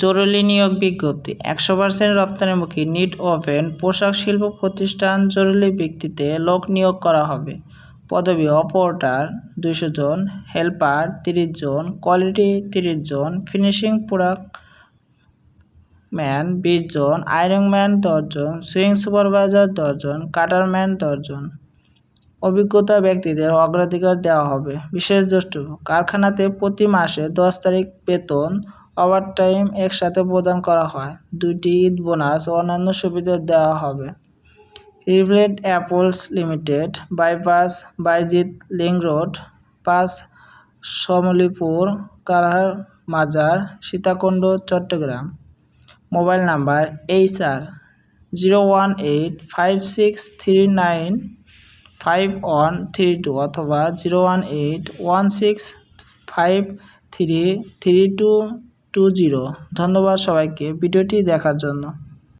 জরুরি নিয়োগ বিজ্ঞপ্তি। একশো পার্সেন্ট রপ্তানিমুখী নিট ওভেন পোশাক শিল্প প্রতিষ্ঠান জরুরি ভিত্তিতে লোক নিয়োগ করা হবে। পদবি অপারেটর দুইশো জন, হেল্পার তিরিশ জন, কোয়ালিটি তিরিশ জন, ফিনিশিং প্রোডাক্ট ম্যান বিশ জন, আয়রন ম্যান দশজন সুইং সুপারভাইজার দশজন কাটারম্যান দশজন অভিজ্ঞতা ব্যক্তিদের অগ্রাধিকার দেওয়া হবে। বিশেষ দ্রষ্টব্য কারখানাতে প্রতি মাসে দশ তারিখ বেতন ওভারটাইম একসাথে প্রদান করা হয়। দুইটি ঈদ বোনাস ও অন্যান্য সুবিধা দেওয়া হবে। রিভলেট অ্যাপলস লিমিটেড, বাইপাস, বাইজিৎ লিং রোড পাঁচ সমলিপুর, কারহার মাজার, Sitakunda, Chittagong. Mobile number H R zero one eight five six three nine five one three two অথবা zero one eight one six five three three two two zero. ধন্যবাদ সবাইকে ভিডিওটি দেখার জন্য।